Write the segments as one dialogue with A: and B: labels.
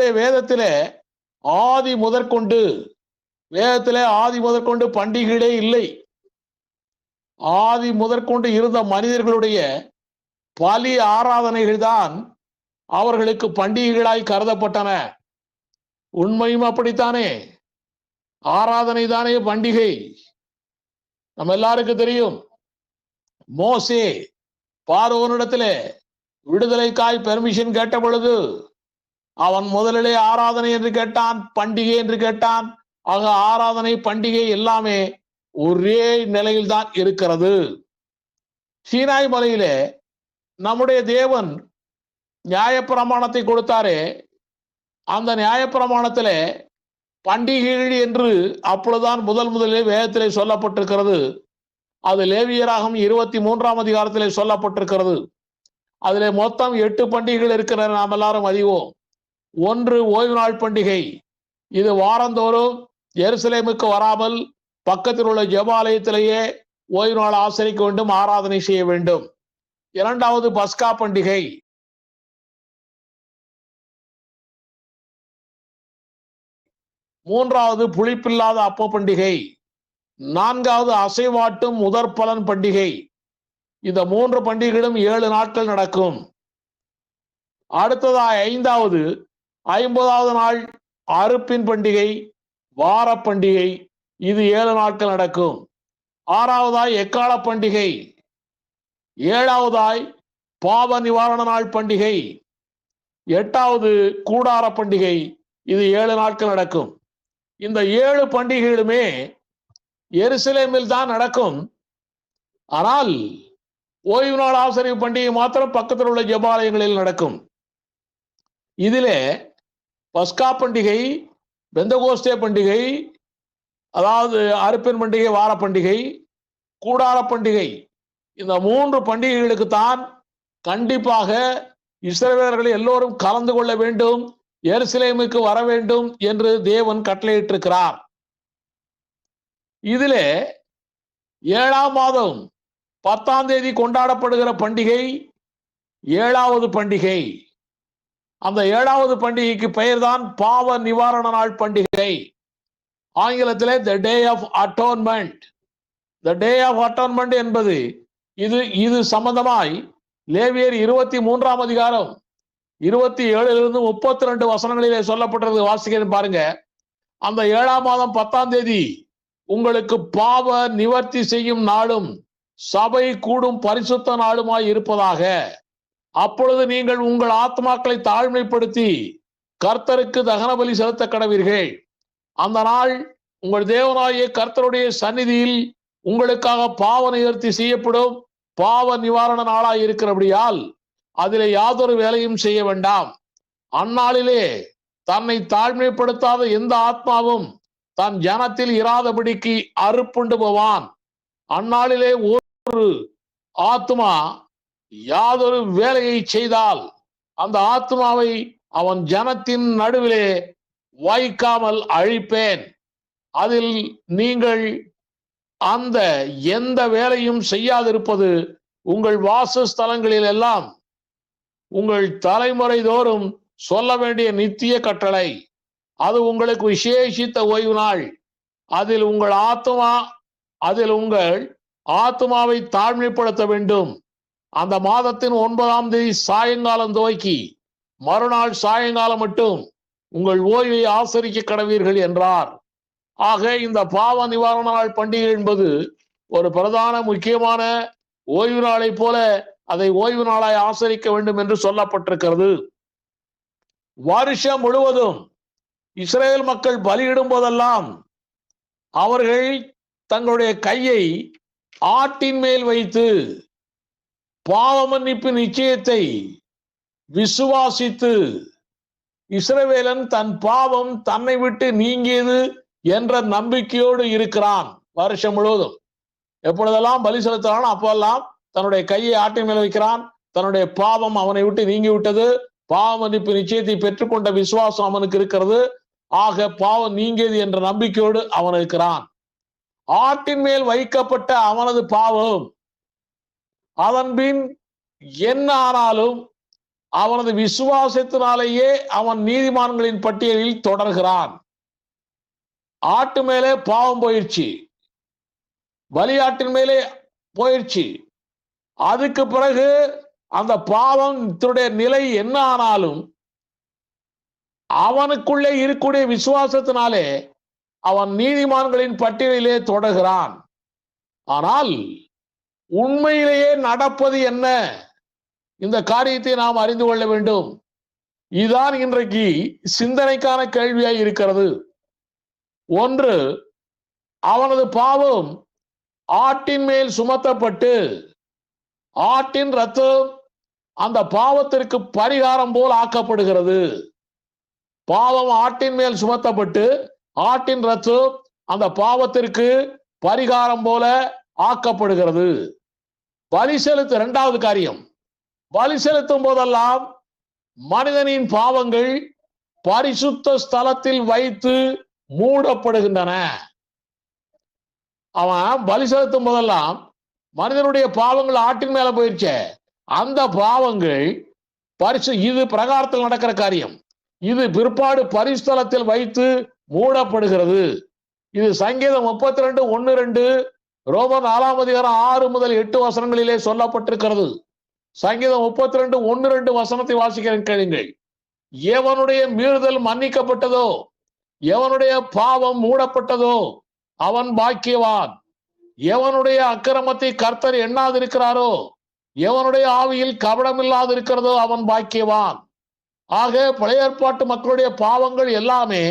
A: வேதத்திலே ஆதி முதற்கொண்டு வேதத்திலே ஆதி முதற்கொண்டு பண்டிகைகளே இல்லை. ஆதி முதற்கொண்டு இருந்த மனிதர்களுடைய பலி ஆராதனைகள் தான் அவர்களுக்கு பண்டிகைகளாய் கருதப்பட்டன. உண்மையும் அப்படித்தானே? ஆராதனை தானே பண்டிகை. நம்ம எல்லாருக்கும் தெரியும் மோசே பார்வனிடத்துல விடுதலைக்காய் பெர்மிஷன் கேட்ட பொழுது அவன் முதலிலே ஆராதனை என்று கேட்டான் பண்டிகை என்று கேட்டான். ஆக ஆராதனை பண்டிகை எல்லாமே ஒரே நிலையில் தான் இருக்கிறது. சீனாய் மலையிலே நம்முடைய தேவன் நியாயப்பிரமாணத்தை கொடுத்தாரே அந்த நியாயப்பிரமாணத்திலே பண்டிகைகள் என்று அப்பொழுதுதான் முதல் முதலே வேதத்திலே சொல்லப்பட்டிருக்கிறது. அது லேவியராகவும் இருபத்தி மூன்றாம் அதிகாரத்திலே சொல்லப்பட்டிருக்கிறது. அதிலே மொத்தம் எட்டு பண்டிகைகள் இருக்கிற நாம் எல்லாரும் அறிவோம். ஒன்று ஓய்வு நாள் பண்டிகை. இது வாரந்தோறும் எருசலேமுக்கு வராமல் பக்கத்தில் உள்ள ஜெபாலயத்திலேயே ஓய்வு நாள் ஆசரிக்க வேண்டும் ஆராதனை செய்ய வேண்டும். இரண்டாவது பஸ்கா பண்டிகை. மூன்றாவது புளிப்பில்லாத அப்ப பண்டிகை. நான்காவது அசைவாட்டும் முதற்பலன் பண்டிகை. இந்த மூன்று பண்டிகைகளும் ஏழு நாட்கள் நடக்கும். அடுத்ததா ஐந்தாவது ஐம்பதாவது நாள் அறுப்பின் பண்டிகை வார பண்டிகை இது ஏழு நாட்கள் நடக்கும். ஆறாவதாய் எக்கால பண்டிகை? ஏழாவதாய் பாவ நிவாரண நாள் பண்டிகை. எட்டாவது கூடார பண்டிகை இது ஏழு நாட்கள் நடக்கும். இந்த ஏழு பண்டிகைகளுமே எருசலேமில் தான் நடக்கும். ஆனால் ஓய்வு நாள் ஆசிரியர் பண்டிகை மாத்திரம் பக்கத்தில் உள்ள ஜபாலயங்களில் நடக்கும். இதிலே பஸ்கா பண்டிகை பெந்தகோஸ்தே பண்டிகை அதாவது அறுப்பின் பண்டிகை வார பண்டிகை கூடார பண்டிகை. இந்த மூன்று பண்டிகைகளுக்கு தான் கண்டிப்பாக இஸ்ரவேலர்கள் எல்லோரும் கலந்து கொள்ள வேண்டும் எருசலேமுக்கு வர வேண்டும் என்று தேவன் கட்டளையிட்டிருக்கிறார். இதிலே ஏழாம் மாதம் பத்தாம் தேதி கொண்டாடப்படுகிற பண்டிகை ஏழாவது பண்டிகை. அந்த ஏழாவது பண்டிகைக்கு பெயர்தான் பாவ நிவாரண நாள் பண்டிகை. ஆங்கிலத்திலே the day of atonement the day of atonement என்பது இது இது சம்பந்தமாய் லேவியர் இருபத்தி மூன்றாம் அதிகாரம் இருபத்தி ஏழுலிருந்து முப்பத்தி ரெண்டு வசனங்களிலே சொல்லப்பட்டது வாசிக்கிறேன் பாருங்க. அந்த ஏழாம் மாதம் பத்தாம் தேதி உங்களுக்கு பாவ நிவர்த்தி செய்யும் நாளும் சபை கூடும் பரிசுத்த நாளுமாய் இருப்பதாக. அப்பொழுது நீங்கள் உங்கள் ஆத்மாக்களை தாழ்மைப்படுத்தி கர்த்தருக்கு தகன பலி செலுத்த கடவீர்கள். அந்த நாள் உங்கள் தேவனாகிய கர்த்தருடைய சந்நிதியில் உங்களுக்காக பாவ நிவர்த்தி செய்யப்படும் பாவ நிவாரண நாளாய் இருக்கிறபடியால் அதிலே யாதொரு வேலையும் செய்ய வேண்டாம். அந்நாளிலே தன்னை தாழ்மைப்படுத்தாத எந்த ஆத்மாவும் தன் ஜனத்தில் இராதபடிக்கு அறுப்புண்டு போவான். அந்நாளிலே ஒரு ஆத்மா யாதொரு வேலையை செய்தால் அந்த ஆத்மாவை அவன் ஜனத்தின் நடுவிலே வாய்க்காமல் அழிப்பேன். அதில் நீங்கள் அந்த எந்த வேலையும் செய்யாதிருப்பது உங்கள் வாசஸ்தலங்களில் எல்லாம் உங்கள் தலைமுறை தோறும் சொல்ல வேண்டிய நித்திய கட்டளை. அது உங்களுக்கு விசேஷித்த ஓய்வு நாள். அதில் உங்கள் ஆத்மா அதில் உங்கள் ஆத்மாவை தாழ்மைப்படுத்த வேண்டும். அந்த மாதத்தின் ஒன்பதாம் தேதி சாயங்காலம் துவக்கி மறுநாள் சாயங்காலம் மட்டும் உங்கள் ஓய்வை ஆசரிக்க கடவீர்கள் என்றார். ஆக இந்த பாவ நிவாரண நாள் பண்டிகை என்பது ஒரு பிரதான முக்கியமான ஓய்வு நாளை போல அதை ஓய்வு நாளாய் ஆசரிக்க வேண்டும் என்று சொல்லப்பட்டிருக்கிறது. வருஷம் முழுவதும் இஸ்ரேல் மக்கள் பலியிடும் போதெல்லாம் அவர்கள் தங்களுடைய கையை ஆட்டின் மேல் வைத்து பாவ மன்னிப்பு நிச்சயத்தை விசுவாசித்து இஸ்ரவேலன் தன் பாவம் தன்னை விட்டு நீங்கியது என்ற நம்பிக்கையோடு இருக்கிறான் வருஷம் முழுவதும். எப்பொழுதெல்லாம் பலி செலுத்துறானோ அப்போல்லாம் தன்னுடைய கையை ஆட்டின் மேல் வைக்கிறான். தன்னுடைய பாவம் அவனை விட்டு நீங்கி விட்டது பாவ மன்னிப்பு நிச்சயத்தை பெற்றுக்கொண்ட விசுவாசம் அவனுக்கு இருக்கிறது. ஆக பாவம் நீங்கியது என்ற நம்பிக்கையோடு அவன் இருக்கிறான். ஆட்டின் மேல் வைக்கப்பட்ட அவனது பாவம் அதன் பின் என்ன ஆனாலும் அவனது விசுவாசத்தினாலேயே அவன் நீதிமான்களின் பட்டியலில் தொடர்கிறான். ஆட்டு மேலே பாவம் போயிடுச்சு பலியாட்டின் மேலே போயிடுச்சு அதுக்கு பிறகு அந்த பாவத்துடைய நிலை என்ன ஆனாலும் அவனுக்குள்ளே இருக்கக்கூடிய விசுவாசத்தினாலே அவன் நீதிமான்களின் பட்டியலிலே தொடர்கிறான். ஆனால் உண்மையிலேயே நடப்பது என்ன? இந்த காரியத்தை நாம் அறிந்து கொள்ள வேண்டும். இதுதான் இன்றைக்கு சிந்தனைக்கான கேள்வியாய் இருக்கிறது. ஒன்று அவனது பாவம் ஆட்டின் மேல் சுமத்தப்பட்டு ஆட்டின் ரத்தம் அந்த பாவத்திற்கு பரிகாரம் போல் ஆக்கப்படுகிறது. பாவம் ஆட்டின் மேல் சுமத்தப்பட்டு ஆட்டின் ரத்தம் அந்த பாவத்திற்கு பரிகாரம் போல ஆக்கப்படுகிறது. பலி செலுத்த இரண்டாவது காரியம். பலி செலுத்தும் போதெல்லாம் மனிதனின் பாவங்கள் பரிசுத்த ஸ்தலத்தில் வைத்து மூடப்படுகின்றன. அவன் பலி செலுத்தும் போதெல்லாம் மனிதனுடைய பாவங்கள் ஆட்டின் மேல போயிருச்சே. அந்த பாவங்கள் பரிசு இது பிரகாரத்தில் நடக்கிற காரியம். இது பிற்பாடு பரிஸ்தலத்தில் வைத்து மூடப்படுகிறது. இது சங்கீதம் முப்பத்தி ரெண்டு ஒன்னு ரெண்டு ரோமன் நாலாம் அதிகாரம் ஆறு முதல் எட்டு வசனங்களிலே சொல்லப்பட்டிருக்கிறது. சங்கீதம் முப்பத்தி ரெண்டு ஒன்னு ரெண்டு வசனத்தை வாசிக்கிறேன் கேளுங்கள். எவனுடைய மீறுதல் மன்னிக்கப்பட்டதோ எவனுடைய பாவம் மூடப்பட்டதோ அவன் பாக்கியவான். எவனுடைய அக்கிரமத்தை கர்த்தர் எண்ணாதிருக்கிறாரோ எவனுடைய ஆவியில் கபடம் இல்லாதிருக்கிறதோ அவன் பாக்கியவான். ஆக பழைய ஏற்பாட்டு மக்களுடைய பாவங்கள் எல்லாமே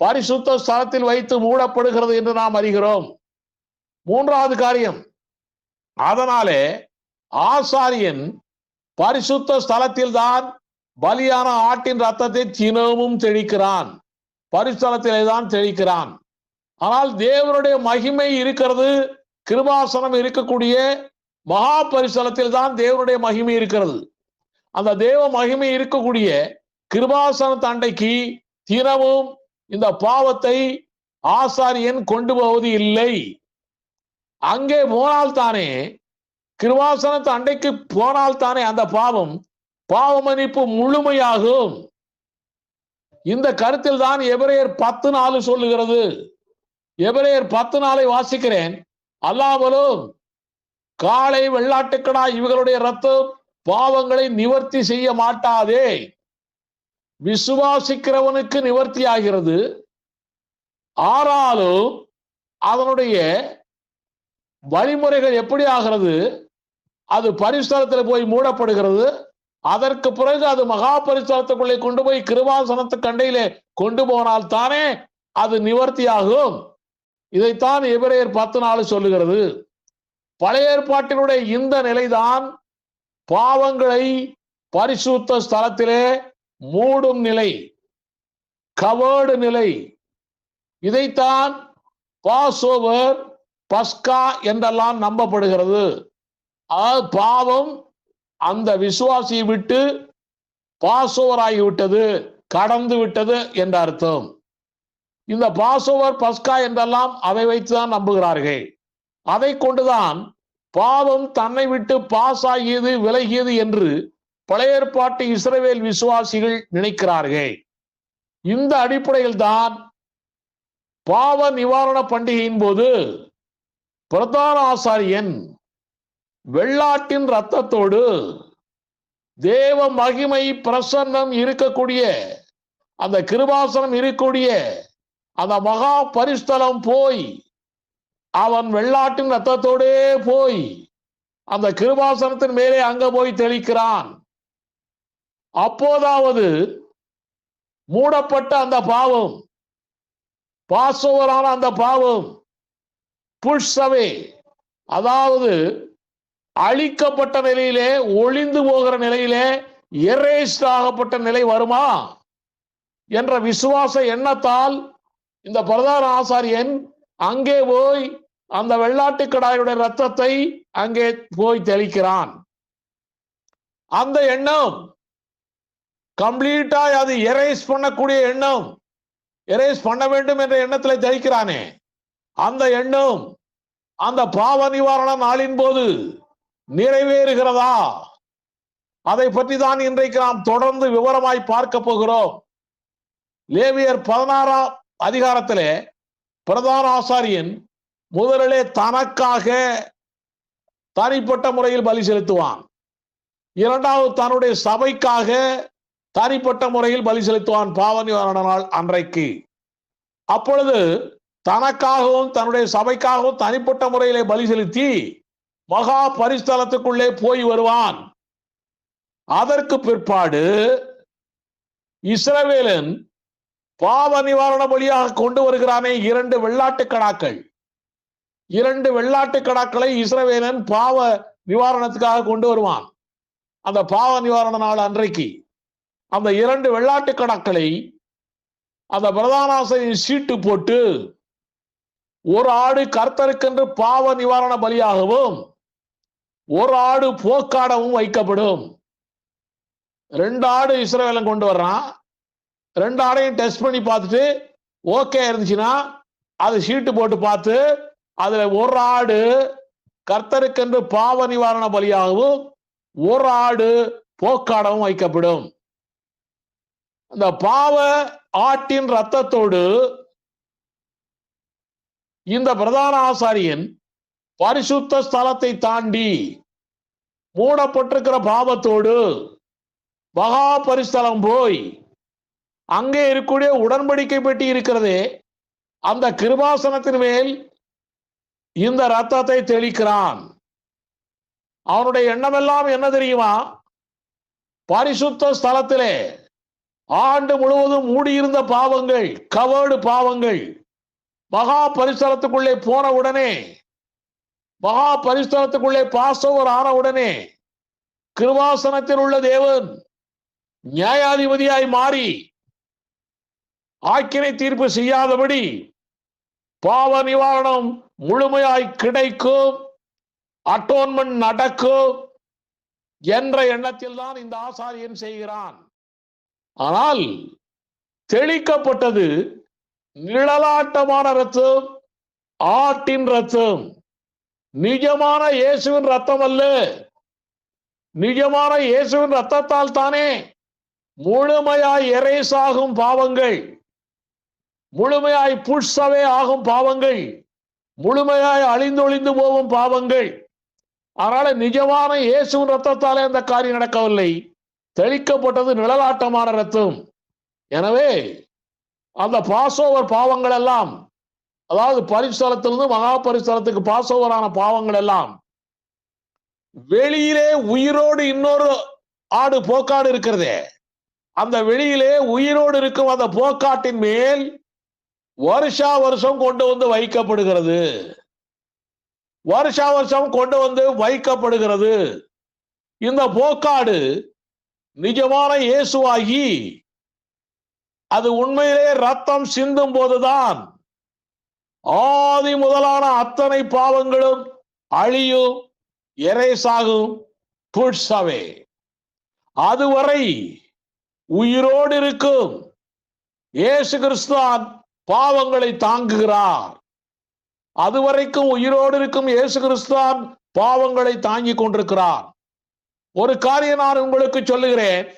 A: பரிசுத்த ஸ்தலத்தில் வைத்து மூடப்படுகிறது என்று நாம் அறிகிறோம். மூன்றாவது காரியம். அதனாலே ஆசாரியன் பரிசுத்த ஸ்தலத்தில் தான் பலியான ஆட்டின் ரத்தத்தை தினமும் தெளிக்கிறான். பரிசுத்தலத்திலே தான் தெளிக்கிறான். ஆனால் தேவனுடைய மகிமை இருக்கிறது கிருபாசனம் இருக்கக்கூடிய மகா பரிசலத்தில் தான் தேவனுடைய மகிமை இருக்கிறது. அந்த தேவ மகிமை இருக்கக்கூடிய கிருபாசன தண்டைக்கு தினமும் இந்த பாவத்தை ஆசாரியன் கொண்டு போவது இல்லை. அங்கே போனால் தானே கிருவாசனத்து அண்டைக்கு போனால் தானே அந்த பாவம் பாவமன்னிப்பு முழுமையாகும். இந்த கருத்தில் தான் எபிரேயர் பத்து நாலு சொல்லுகிறது. எபிரேயர் பத்து நாளை வாசிக்கிறேன். அல்லாமலும் காளை வெள்ளாட்டுக்கடா இவர்களுடைய ரத்தம் பாவங்களை நிவர்த்தி செய்ய மாட்டாதே. விசுவாசிக்கிறவனுக்கு நிவர்த்தி ஆகிறது ஆறாலும் அதனுடைய வழிமுறைகள் எப்படி ஆகிறது? அது பரிசுத்தலத்தில் போய் மூடப்படுகிறது. அதற்கு பிறகு அது மகா பரிசுத்தலத்துக்குள்ளே கொண்டு போய் கிருபாசனத்து கண்டையிலே கொண்டு போனால் தானே அது நிவர்த்தியாகும். இதைத்தான் எபிரேயர் பத்து நாள் சொல்லுகிறது. பழைய ஏற்பாட்டினுடைய இந்த நிலைதான் பாவங்களை பரிசுத்த ஸ்தலத்திலே மூடும் நிலை கவர்டு நிலை. இதைத்தான் பாசோவர் பஸ்கா என்றெல்லாம் நம்பப்படுகிறது. அதாவது பாவம் அந்த விசுவாசியை விட்டு பாசோவர் ஆகிவிட்டது கடந்து விட்டது என்ற அர்த்தம். இந்த பாசோவர் பஸ்கா என்றெல்லாம் அதை வைத்துதான் நம்புகிறார்கள். அதை கொண்டுதான் பாவம் தன்னை விட்டு பாஸ் ஆகியது விலகியது என்று பழைய ஏற்பாட்டு இஸ்ரவேல் விசுவாசிகள் நினைக்கிறார்கள். இந்த அடிப்படையில் தான் பாவ நிவாரண பண்டிகையின் போது பிரதான ஆசாரியன் வெள்ளாட்டின் ரத்தத்தோடு தேவ மகிமை பிரசன்னம் இருக்கக்கூடிய அந்த கிருபாசனம் இருக்கக்கூடிய அந்த மகா பரிஸ்தலம் போய் அவன் வெள்ளாட்டின் ரத்தத்தோடே போய் அந்த கிருபாசனத்தின் மேலே அங்க போய் தெளிக்கிறான். அப்போதாவது மூடப்பட்ட அந்த பாவம் பாசோவரான அந்த பாவம் புஷ்சவே அதாவது அழிக்கப்பட்ட நிலையிலே ஒளிந்து போகிற நிலையிலே எரேஸ்ட் ஆகப்பட்ட நிலை வருமா? என்ற விசுவாச எண்ணத்தால் இந்த பிரதான ஆசாரியன் அங்கே போய் அந்த வெள்ளாட்டு கடாயுடைய ரத்தத்தை அங்கே போய் தெளிக்கிறான். அந்த எண்ணம் கம்ப்ளீட்டா அது எரேஸ் பண்ணக்கூடிய எண்ணம். எரேஸ் பண்ண வேண்டும் என்ற எண்ணத்தில் தெளிக்கிறானே. அந்த எண்ணம் அந்த பாவ நிவாரண நாளின் போது நிறைவேறுகிறதா? அதை பற்றி தான் இன்றைக்கு நாம் தொடர்ந்து விவரமாய் பார்க்க போகிறோம். லேவியர் பதினாறாம் அதிகாரத்திலே பிரதான ஆசாரியன் முதலிலே தனக்காக தனிப்பட்ட முறையில் பலி செலுத்துவான். இரண்டாவது தன்னுடைய சபைக்காக தனிப்பட்ட முறையில் பலி செலுத்துவான் பாவ நிவாரண நாள் அன்றைக்கு. அப்பொழுது தனக்காகவும் தன்னுடைய சபைக்காகவும் தனிப்பட்ட முறையிலே பலி செலுத்தி மகா பரிஸ்தலத்துக்குள்ளே போய் வருவான். அதற்கு பிற்பாடு இஸ்ரவேலன் பாவ நிவாரண பலியாக கொண்டு வருகிறானே இரண்டு வெள்ளாட்டு கடாக்கள். இரண்டு வெள்ளாட்டு கடாக்களை இஸ்ரவேலன் பாவ நிவாரணத்துக்காக கொண்டு வருவான். அந்த பாவ நிவாரண நாள் அன்றைக்கு அந்த இரண்டு வெள்ளாட்டு கடாக்களை அந்த பிரதானாசையின் சீட்டு போட்டு ஒரு ஆடு கர்த்தருக்கென்று பாவ நிவாரண பலியாகவும் ஒரு ஆடு போக்காடவும் வைக்கப்படும். ரெண்டு ஆடு இஸ்ரேலம் கொண்டு வர்றான். ரெண்டு ஆடையும் டெஸ்ட் பண்ணி பார்த்துட்டு ஓகே இருந்துச்சுன்னா அது சீட்டு போட்டு பார்த்து அதுல ஒரு ஆடு கர்த்தருக்கென்று பாவ நிவாரண பலியாகவும் ஒரு ஆடு போக்காடவும் வைக்கப்படும். அந்த பாவ ஆட்டின் ரத்தத்தோடு இந்த பிரதான ஆசாரியன் பரிசுத்த ஸ்தலத்தை தாண்டி மூடப்பட்டிருக்கிற பாவத்தோடு மகா பரிஸ்தலம் போய் அங்கே இருக்கக்கூடிய உடன்படிக்கை பெட்டி இருக்கிறதே அந்த கிருபாசனத்தின் மேல் இந்த ரத்தத்தை தெளிக்கிறான். அவனுடைய எண்ணமெல்லாம் என்ன தெரியுமா? பரிசுத்த ஸ்தலத்திலே ஆண்டு முழுவதும் மூடியிருந்த பாவங்கள் கவர்டு பாவங்கள் மகா பரிசலத்துக்குள்ளே போன உடனே மகா பரிசலத்துக்குள்ளே பாசோவர் ஆன உடனே கிருவாசனத்தில் உள்ள தேவன் நியாயாதிபதியாய் மாறி ஆக்கினை தீர்ப்பு செய்யாதபடி பாவ நிவாரணம் முழுமையாய் கிடைக்கும் அட்டோன்மெண்ட் நடக்கும் என்ற எண்ணத்தில் தான் இந்த ஆசாரியன் செய்கிறான். ஆனால் தெளிக்கப்பட்டது நிழலாட்டமான ரத்தம் ஆட்டின் ரத்தம். நிஜமான இயேசுவின் ரத்தம் அல்ல. நிஜமான இயேசுவின் ரத்தத்தால் தானே முழுமையாய் எரேசாகும் பாவங்கள். முழுமையாய் புஷ்சவே ஆகும் பாவங்கள். முழுமையாய் அழிந்தொழிந்து போகும் பாவங்கள். அதனால நிஜமான இயேசுவின் ரத்தத்தாலே அந்த காரியம் நடக்கவில்லை. தெளிக்கப்பட்டது நிழலாட்டமான ரத்தம். எனவே அந்த பாசோவர் பாவங்கள் எல்லாம் அதாவது பரிசலத்திலிருந்து மகா பரிசலத்துக்கு ஓவரான பாவங்கள் எல்லாம் வெளியிலே உயிரோடு இன்னொரு ஆடு போக்காடு இருக்கிறதே அந்த வெளியிலே உயிரோடு இருக்கும் அந்த போக்காட்டின் மேல் வருஷா வருஷம் கொண்டு வந்து வைக்கப்படுகிறது. வருஷா வருஷம் கொண்டு வந்து வைக்கப்படுகிறது. இந்த போக்காடு நிஜமான இயேசுவாகி அது உண்மையிலே ரத்தம் சிந்தும் போதுதான். ஆதி முதலான அத்தனை பாவங்களும் அழியும் எரேசாகும் புட்சவே. அதுவரை உயிரோடு இருக்கும் இயேசு கிறிஸ்துவான் பாவங்களை தாங்குகிறார். அதுவரைக்கும் உயிரோடு இருக்கும் இயேசு கிறிஸ்துவான் பாவங்களை தாங்கிக் கொண்டிருக்கிறார். ஒரு காரியம் நான் உங்களுக்கு சொல்லுகிறேன்.